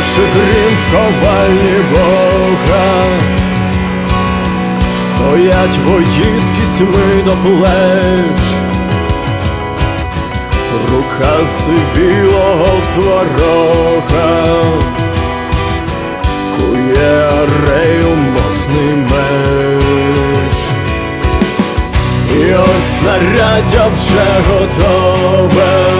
Грохоче грім в ковальні Бога, стоять вої з до плеч, рука сивілого сварога, кує арею моцний меч. І ось снаряддя вже готове.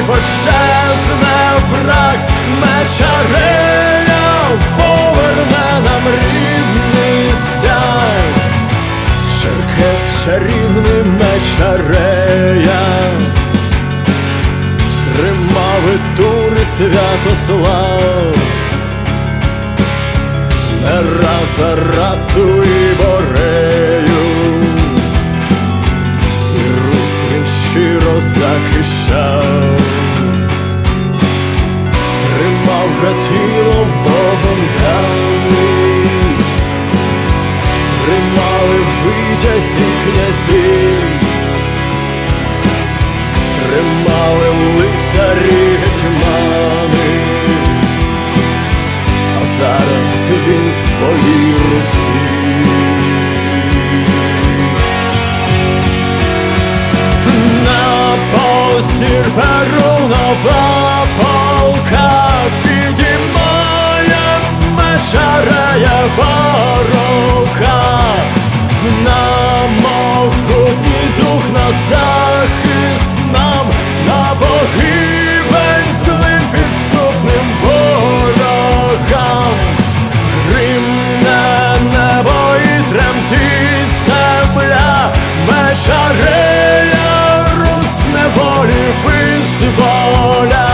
Хай пощезне враг, мечарея поверне нам рідний стяг. Черкес чарівний мечарея тримав і тури Святослав, не раз рату і борею, і Русь він щиро захищав, князів. Тримали лицарі гетьмани, а зараз він в твоїй руці. На посір перунова полка підіймає мечареєва рука, на на захист нам, на погибель злим підступним ворогам. Гримне небо і тремтить земля, мечарея Русь неволі визволя.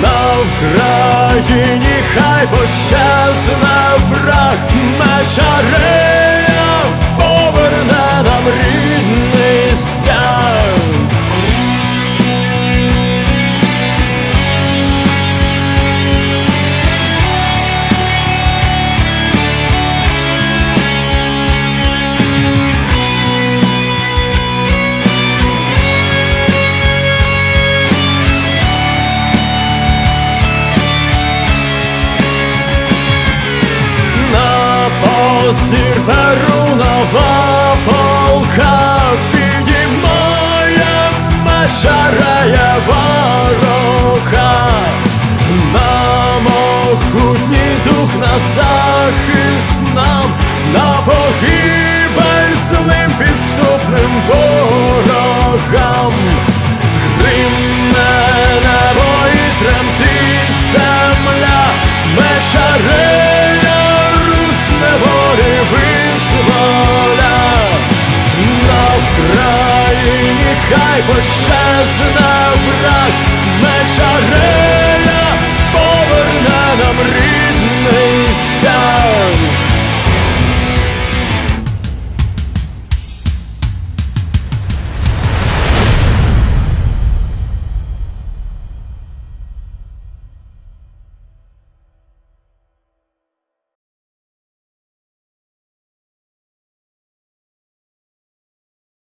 На Вкраїні хай пощезне враг, мечарея мечареєва ворога, на могутній дух на захист нам, на погибель злим підступним Вкраїні хай враг, враг, мечарея поверне нам рідний стяг.